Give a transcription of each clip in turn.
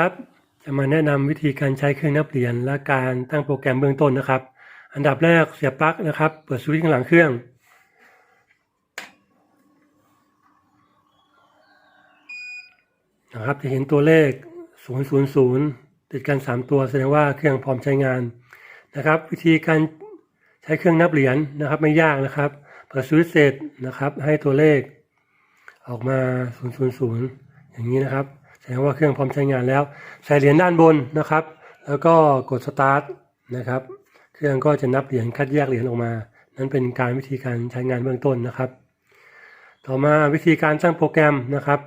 ครับ จะมาแนะนำวิธีการใช้เครื่องนับเหรียญและการตั้งโปรแกรมเบื้องต้นนะครับ อันดับแรกเสียบปลั๊กนะครับ เปิดสวิตช์ข้างหลังเครื่อง นะครับจะเห็นตัวเลข 000 ติดกัน 3 ตัวแสดงว่าเครื่องพร้อมใช้งานนะครับ วิธีการใช้เครื่องนับเหรียญนะครับ ไม่ยากนะครับ เปิดสวิตช์เสร็จนะครับ ให้ตัวเลข ออกมา 000 อย่างนี้นะครับ แสดงว่าเครื่องพร้อมใช้งานแล้ว ใส่เหรียญด้านบนนะครับ แล้วก็กดสตาร์ทนะครับ เครื่องก็จะนับเหรียญคัดแยกเหรียญออกมา นั่นเป็นการวิธีการใช้งานเบื้องต้นนะครับ ต่อมาวิธีการสร้างโปรแกรมนะครับ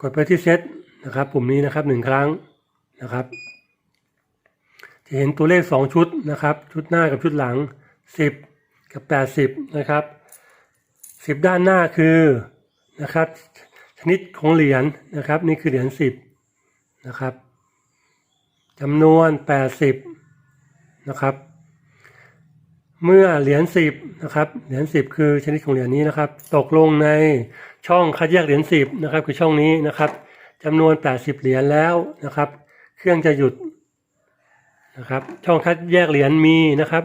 กดไปที่เซตนะครับ ปุ่มนี้นะครับหนึ่งครั้งนะครับ จะเห็นตัวเลข 2 ชุดนะครับ ชุดหน้ากับชุดหลัง 10 กับ 80 นะครับ 10 ด้านหน้าคือนะครับ ชนิดของเหรียญนะครับ นี่คือเหรียญ10นะครับจำนวน80นะครับ เมื่อเหรียญ10นะครับเหรียญ10คือชนิดของเหรียญนี้นะครับ ตกลงในช่องคัดแยกเหรียญ10นะครับคือช่องนี้นะครับจำนวน80เหรียญแล้วนะครับ เครื่องจะหยุดนะครับ ช่องคัดแยกเหรียญมีนะครับ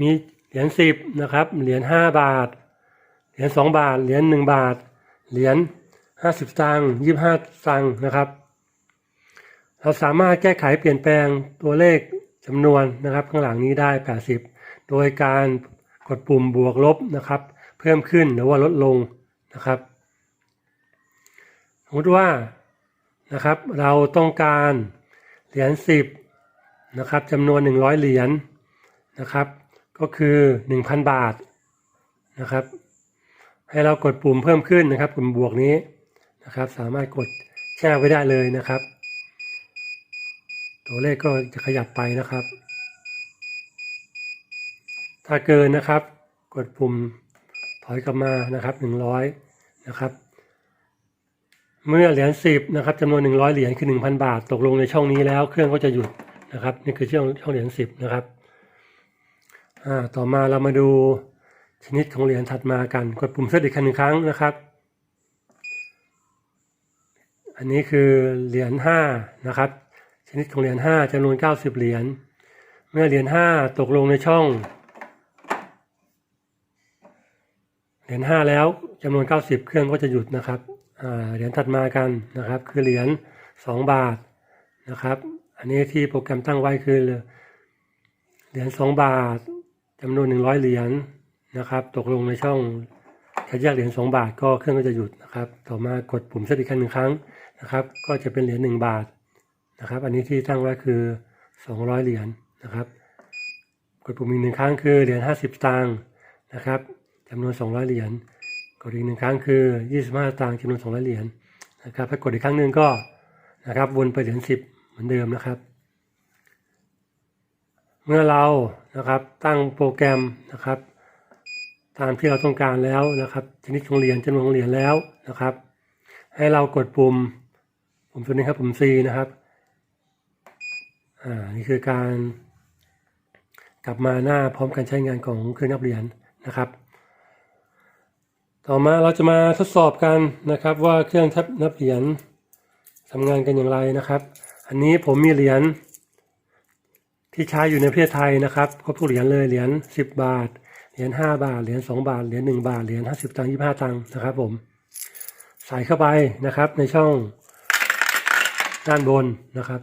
มีเหรียญ10นะครับเหรียญ5บาทเหรียญ2บาทเหรียญ1บาทเหรียญ 50สตางค์25สตางค์นะครับ เราสามารถแก้ไขเปลี่ยนแปลงตัวเลขจำนวนนะครับ ข้างหลังนี้ได้ 80 โดยการกดปุ่มบวกลบนะครับ เพิ่มขึ้นหรือว่าลดลงนะครับสมมติว่านะครับ เราต้องการเหรียญ10นะครับจำนวน 100 เหรียญนะครับ ก็คือ 1,000 บาทนะครับ ให้เรากดปุ่มเพิ่มขึ้นนะครับ ปุ่มบวกนี้ นะครับ สามารถกดแช่ไว้ได้เลยนะครับ ตัวเลขก็จะขยับไปนะครับ ถ้าเกินนะครับ กดปุ่มถอยกลับมานะครับ100นะครับ เมื่อเหรียญ10นะครับจำนวน 100 เหรียญคือ 1,000 บาท ตกลงในช่องนี้แล้วเครื่องก็จะหยุดนะครับนี่คือช่องช่องเหรียญ10นะครับอ่าต่อมาเรามาดูชนิดของเหรียญถัดมากัน กดปุ่มเซตอีกครั้งหนึ่งครั้งนะครับ อันนี้คือเหรียญ5นะครับ ชนิดของเหรียญ5จำนวน 90 เหรียญ เมื่อเหรียญ5ตกลงในช่อง เหรียญ5แล้วจำนวน 90 เครื่องก็จะหยุดนะครับ เหรียญถัดมากันนะครับ คือเหรียญ2บาทนะครับ อันนี้ที่โปรแกรมตั้งไว้คือเหรียญ2บาทจำนวน 100 เหรียญนะครับ ตกลงในช่องคัดแยกเหรียญ2บาทก็เครื่องก็จะหยุดนะครับ ต่อมากดปุ่มเซตอีกครั้งหนึ่งครั้ง นะครับ ก็จะเป็นเหรียญ1บาทนะครับ อันนี้ที่ตั้งไว้คือ 200 เหรียญนะครับ กดปุ่มอีกหนึ่งครั้งคือเหรียญ50สตางค์นะครับจำนวน 200 เหรียญ กดอีกหนึ่งครั้งคือ 25สตางค์จำนวน 200 เหรียญนะครับถ้ากดอีกครั้งหนึ่งก็นะครับวนไปเหรียญ10 เหมือนเดิมนะครับ เมื่อเรานะครับตั้งโปรแกรมนะครับ ตามที่เราต้องการแล้วนะครับชนิดของเหรียญจำนวนของเหรียญแล้วนะครับ ให้เรากดปุ่ม ปุ่มตัวนี้ครับปุ่ม C นะครับ อ่า นี่คือการกลับมาหน้าพร้อมการใช้งานของเครื่องนับเหรียญนะครับ ต่อมาเราจะมาทดสอบกันนะครับ ว่าเครื่องทับนับเหรียญทำงานกันอย่างไรนะครับ อันนี้ผมมีเหรียญที่ใช้อยู่ในประเทศไทยนะครับครบทุกเหรียญเลยเหรียญ10 บาท เหรียญ5บาท เหรียญ2บาท เหรียญ1บาท เหรียญ50 ตังค์25 ตังค์นะครับผม ใส่เข้าไปนะครับในช่อง ด้านบนนะครับ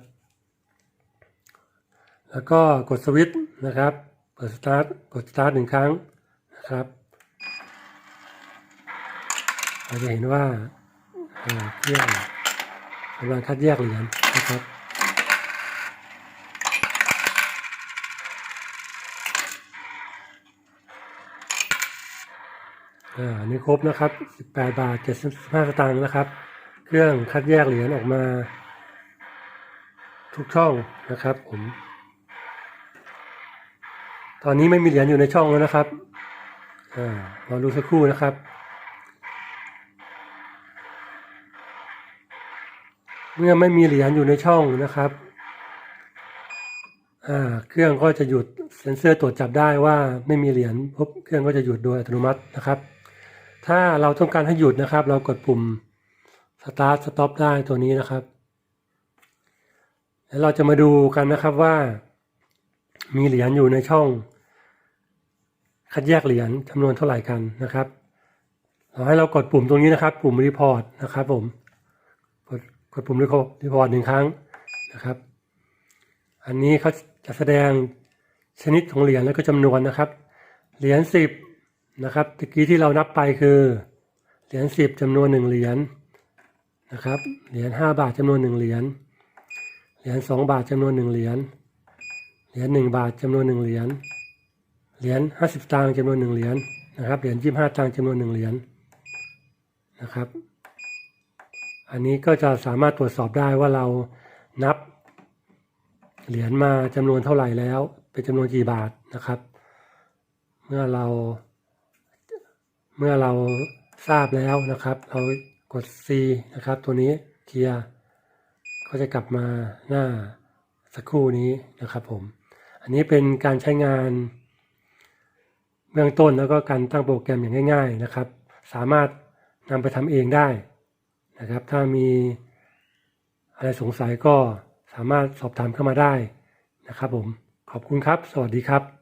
แล้วก็กดสวิตช์นะครับ เปิดสตาร์ท กดสตาร์ทหนึ่งครั้งนะครับ เราจะเห็นว่าเครื่องกำลังคัดแยกเหรียญนะครับอ่าอันนี้ครบนะครับ 18 บาท 75 สตางค์นะครับ เครื่องคัดแยกเหรียญออกมา ทุกช่องนะครับผม ตอนนี้ไม่มีเหรียญอยู่ในช่องแล้วนะครับอ่าเราดูสักครู่นะครับ เมื่อไม่มีเหรียญอยู่ในช่องนะครับอ่าเครื่องก็จะหยุดเซ็นเซอร์ตรวจจับได้ว่าไม่มีเหรียญปุ๊บเครื่องก็จะหยุดโดยอัตโนมัตินะครับ ถ้าเราต้องการให้หยุดนะครับ เรากดปุ่ม start stop ได้ตัวนี้นะครับ แล้วเราจะมาดูกันนะครับว่า มีเหรียญอยู่ในช่อง คัดแยกเหรียญจำนวนเท่าไหร่กันนะครับเราให้เรากดปุ่มตรงนี้นะครับ ปุ่มรีพอร์ตนะครับ ผมกดกดปุ่มรีพอร์ตรีพอร์ตหนึ่งครั้งนะครับ อันนี้เขาจะแสดงชนิดของเหรียญแล้วก็จำนวนนะครับ เหรียญสิบนะครับตะกี้ที่เรานับไปคือเหรียญสิบจำนวนหนึ่งเหรียญนะครับ เหรียญห้าบาทจำนวนหนึ่งเหรียญ เหรียญสองบาทจำนวนหนึ่งเหรียญ เหรียญหนึ่งบาทจำนวนหนึ่งเหรียญ เหรียญห้าสิบตังค์จำนวนหนึ่งเหรียญนะครับ เหรียญยี่ห้าตังค์จำนวนหนึ่งเหรียญนะครับ อันนี้ก็จะสามารถตรวจสอบได้ว่าเรานับ เหรียญมาจำนวนเท่าไหร่แล้ว เป็นจำนวนกี่บาทนะครับ เมื่อเรา เมื่อเราทราบแล้วนะครับ เรากด C นะครับ ตัวนี้เคลียร์ ก็จะกลับมาหน้าสักครู่นี้นะครับผม อันนี้เป็นการใช้งานเบื้องต้นแล้วก็การตั้งโปรแกรมอย่างง่าย ๆนะครับ สามารถนำไปทำเองได้นะครับ ถ้ามีอะไรสงสัยก็สามารถสอบถามเข้ามาได้นะครับผม ขอบคุณครับ สวัสดีครับ